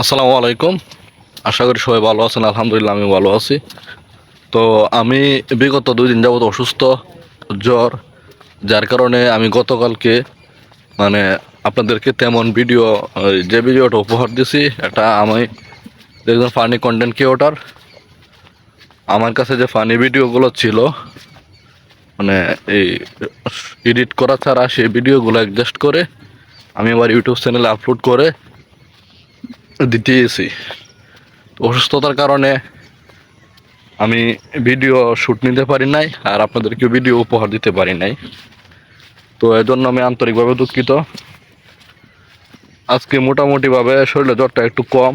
আসসালামু আলাইকুম। আশা করি সবাই ভালো আছেন, আলহামদুলিল্লাহ আমি ভালো আছি। তো আমি বিগত দুই দিন যাবত অসুস্থ, জ্বর, যার কারণে আমি গতকালকে মানে আপনাদেরকে তেমন ভিডিও যে ভিডিওটা উপহার দিছি, এটা আমি একজন ফানি কন্টেন্ট ক্রিয়েটার আমার কাছে যে ফানি ভিডিওগুলো ছিল মানে এই এডিট করা ছাড়া সেই ভিডিওগুলো অ্যাডজাস্ট করে আমি আবার ইউটিউব চ্যানেলে আপলোড করে দিতেছি। অসুস্থতার কারণে আমি ভিডিও শ্যুট নিতে পারি নাই আর আপনাদেরকে ভিডিও উপহার দিতে পারি নাই। তো এর জন্য আমি আন্তরিকভাবে দুঃখিত। আজকে মোটামুটিভাবে শরীরে জ্বরটা একটু কম,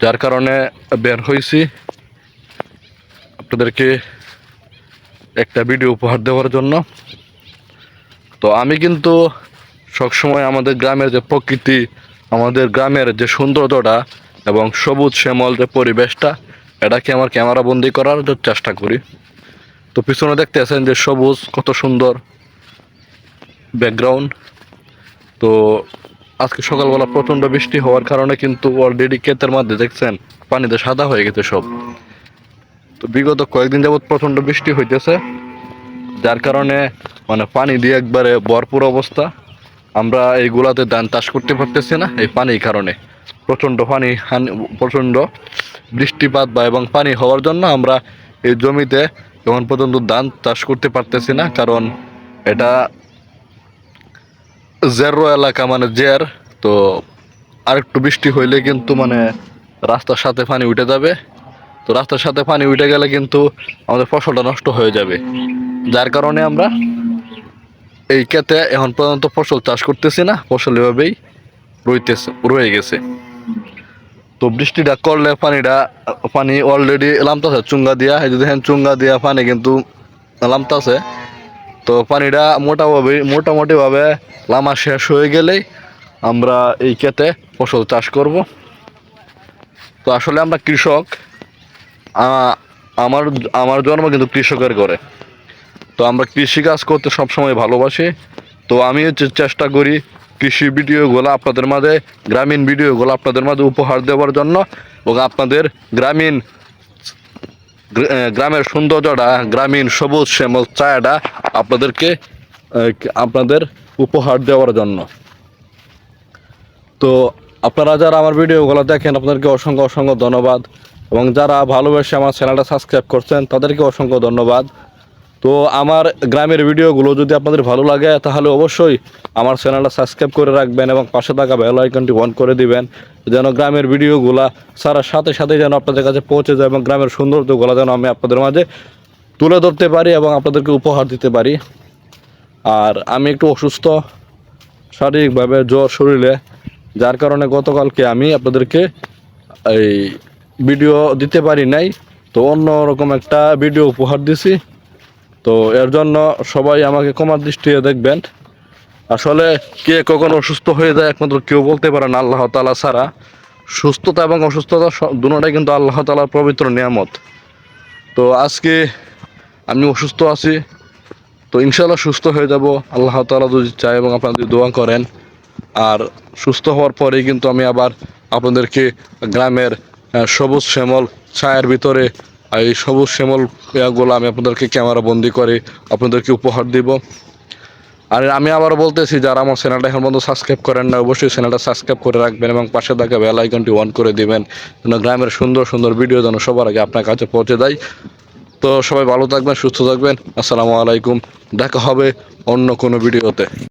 যার কারণে বের হয়েছি। আপনাদেরকে একটা ভিডিও উপহার দেওয়ার জন্য। তো আমি কিন্তু সবসময় আমাদের গ্রামের যে প্রকৃতি আমাদের গ্রামের যে সৌন্দর্যটা এবং সবুজ শ্যামল যে পরিবেশটা এটাকে আমার ক্যামেরা বন্দি করার চেষ্টা করি? তো পিছনে দেখতে আছেন যে সবুজ, কত সুন্দর ব্যাকগ্রাউন্ড তো আজকে সকালবেলা প্রচণ্ড বৃষ্টি হওয়ার কারণে কিন্তু অলরেডি ক্ষেতের মধ্যে দেখছেন, পানিতে সাদা হয়ে গেছে সব। তো বিগত কয়েকদিন যাবত প্রচণ্ড বৃষ্টি হইতেছে, যার কারণে মানে পানি দিয়ে একবারে ভরপুর অবস্থা। আমরা এইগুলাতে ধান চাষ করতে পারতেছি না এই পানির কারণে। প্রচণ্ড পানি প্রচণ্ড বৃষ্টিপাত বা এবং পানি হওয়ার জন্য আমরা এই জমিতে এখন পর্যন্ত ধান চাষ করতে পারতেছি না, কারণ এটা জেরো এলাকা মানে জের, তো আরেকটু বৃষ্টি হইলে কিন্তু মানে রাস্তার সাথে পানি উঠে যাবে। তো রাস্তার সাথে পানি উঠে গেলে কিন্তু আমাদের ফসলটা নষ্ট হয়ে যাবে। যার কারণে আমরা এই ক্ষেতে এখন পর্যন্ত ফসল চাষ করতেছি না, ফসল এভাবেই রইতেছে, রয়ে গেছে। তো বৃষ্টিটা করলে পানিটা, পানি অলরেডি লামতাছে, চুঙ্গা দিয়া, এই যে দেখেন চুঙ্গা দিয়া পানি কিন্তু লামতাছে। তো পানিটা মোটাভাবে মোটামুটিভাবে লামা শেষ হয়ে গেলেই আমরা এই ক্ষেতে ফসল চাষ করব। তো আসলে আমরা কৃষক আমার আমার জন্ম কিন্তু কৃষকের ঘরে। তো আমরা কৃষি কাজ করতে সবসময় ভালোবাসি। তো আমি চেষ্টা করি কৃষি ভিডিওগুলো আপনাদের মাঝে, গ্রামীণ ভিডিওগুলো আপনাদের মাঝে উপহার দেওয়ার জন্য এবং আপনাদের গ্রামীণ গ্রামের সৌন্দর্যটা, গ্রামীণ সবুজ শ্যামল চায়াটা আপনাদেরকে আপনাদের উপহার দেওয়ার জন্য। তো আপনারা যারা আমার ভিডিওগুলো দেখেন, আপনাদেরকে অসংখ্য অসংখ্য ধন্যবাদ এবং যারা ভালোবেসে আমার চ্যানেলটা সাবস্ক্রাইব করছেন, তাদেরকে অসংখ্য ধন্যবাদ। তো আমার গ্রামের ভিডিওগুলো যদি আপনাদের ভালো লাগে, তাহলে অবশ্যই আমার চ্যানেলটা সাবস্ক্রাইব করে রাখবেন এবং পাশে থাকা বেল আইকনটি অন করে দিবেন, যেন গ্রামের ভিডিওগুলা সারার সাথে সাথে যেন আপনাদের কাছে পৌঁছে যায় এবং গ্রামের সৌন্দর্যগুলো যেন আমি আপনাদের মাঝে তুলে ধরতে পারি এবং আপনাদেরকে উপহার দিতে পারি। আর আমি একটু অসুস্থ, শারীরিকভাবে জ্বর শরীরে, যার কারণে গতকালকে আমি আপনাদেরকে এই ভিডিও দিতে পারি নাই, তো অন্য রকম একটা ভিডিও উপহার দিছি। তো এর জন্য সবাই আমাকে কমার দৃষ্টিতে দেখবেন। আসলে কে কখন অসুস্থ হয়ে যায় একমাত্র কেউ বলতে পারে না আল্লাহ তালা ছাড়া। সুস্থতা এবং অসুস্থতা দুটোটাই কিন্তু আল্লাহ তালার পবিত্র নিয়ামত। তো আজকে আমি অসুস্থ আছি, তো ইনশাল্লাহ সুস্থ হয়ে যাব। আল্লাহ তালা যদি চায় এবং আপনারা যদি দোয়া করেন। আর সুস্থ হওয়ার পরেই কিন্তু আমি আবার আপনাদেরকে গ্রামের সবুজ শ্যামল ছায়ার ভিতরে এই সবুজ শ্যামল ইয়াগুলো আমি আপনাদেরকে ক্যামেরা বন্দি করে আপনাদেরকে উপহার দিব। আর আমি আবার বলতেছি, যারা আমার চ্যানেলটা এখন পর্যন্ত সাবস্ক্রাইব করেন না অবশ্যই চ্যানেলটা সাবস্ক্রাইব করে রাখবেন এবং পাশে থাকা বেল আইকনটি অন করে দিবেন, যেন গ্রামের সুন্দর সুন্দর ভিডিও যেন সবার আগে আপনার কাছে পৌঁছে দেয় তো সবাই ভালো থাকবেন, সুস্থ থাকবেন। আসসালামু আলাইকুম। দেখা হবে অন্য কোনো ভিডিওতে